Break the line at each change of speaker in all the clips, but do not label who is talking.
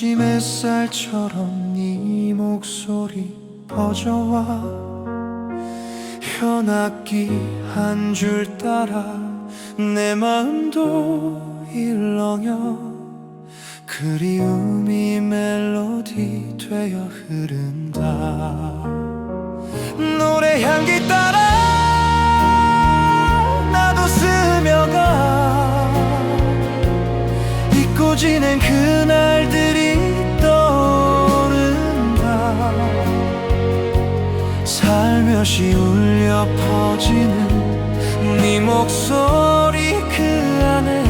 아침 햇살처럼 네 목소리 퍼져와 현악기 한 줄 따라 내 마음도 일렁여 그리움이 멜로디 되어 흐른다. 노래 향기 따라 살며시 울려 퍼지는 네 목소리 그 안에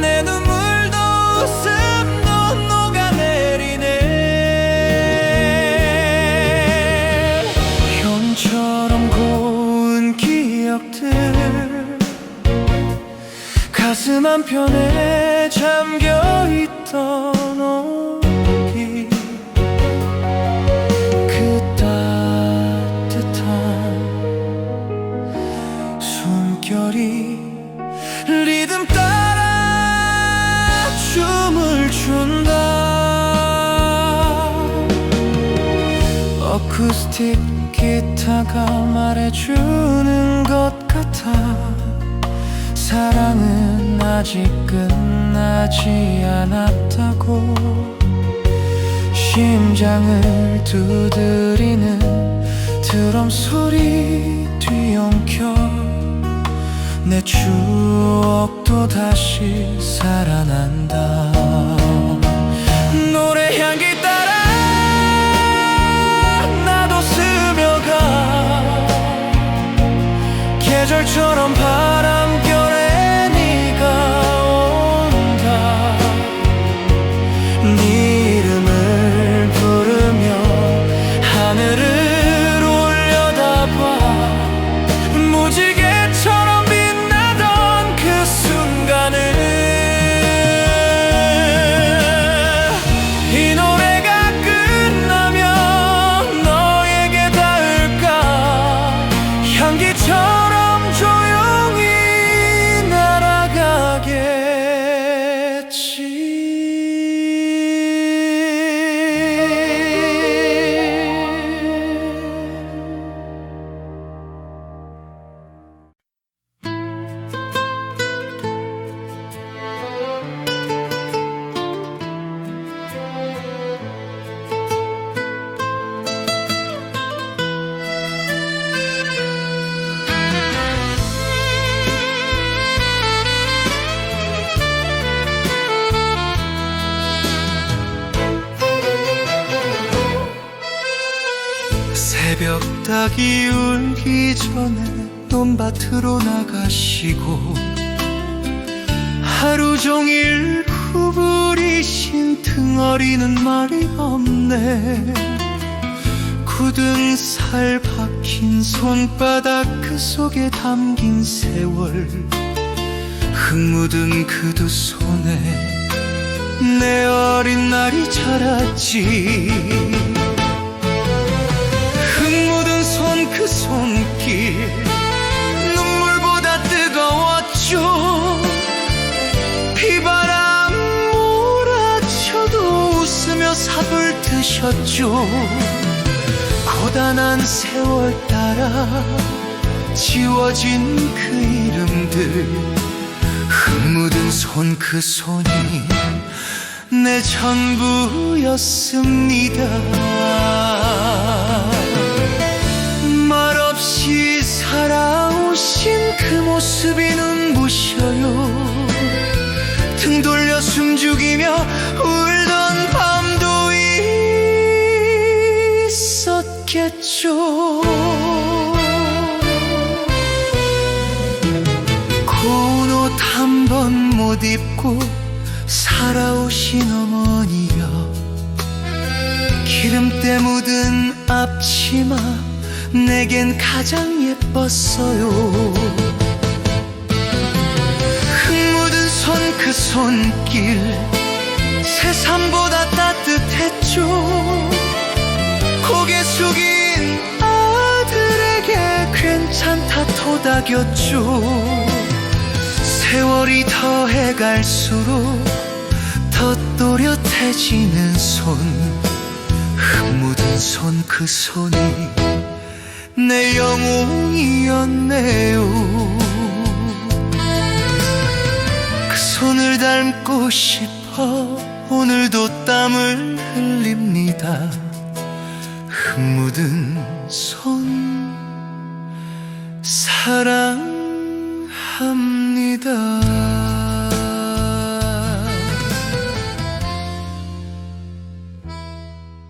내 눈물도 웃음도 녹아내리네. 형처럼 고운 기억들 가슴 한편에 잠겨있던 온 숨결이 리듬 따라 춤을 춘다. 어쿠스틱 기타가 말해주는 것 같아. 사랑은 아직 끝나지 않았다고. 심장을 두드리는 드럼 소리 뒤엉켜 내 추억도 다시 살아난다. 노래 향기 따라 나도 스며가. 계절처럼 바 새벽 닭이 울기 전에 논밭으로 나가시고 하루 종일 구부리신 등어리는 말이 없네. 굳은 살 박힌 손바닥 그 속에 담긴 세월 흙 묻은 그 두 손에 내 어린 날이 자랐지 그 손길 눈물보다 뜨거웠죠 비바람 몰아쳐도 웃으며 삽을 드셨죠 고단한 세월 따라 지워진 그 이름들 흙 묻은 손 그 손이 내 전부였습니다. 번못 입고 살아오신 어머니여 기름때 묻은 앞치마 내겐 가장 예뻤어요. 흙 묻은 손 그 손길 새삼보다 따뜻했죠. 고개 숙인 아들에게 괜찮다 토닥였죠 세월이 더해 갈수록 더 또렷해지는 손 흙묻은 손 그 손이 내 영웅이었네요. 그 손을 닮고 싶어 오늘도 땀을 흘립니다. 흙 묻은 손 사랑합 vida.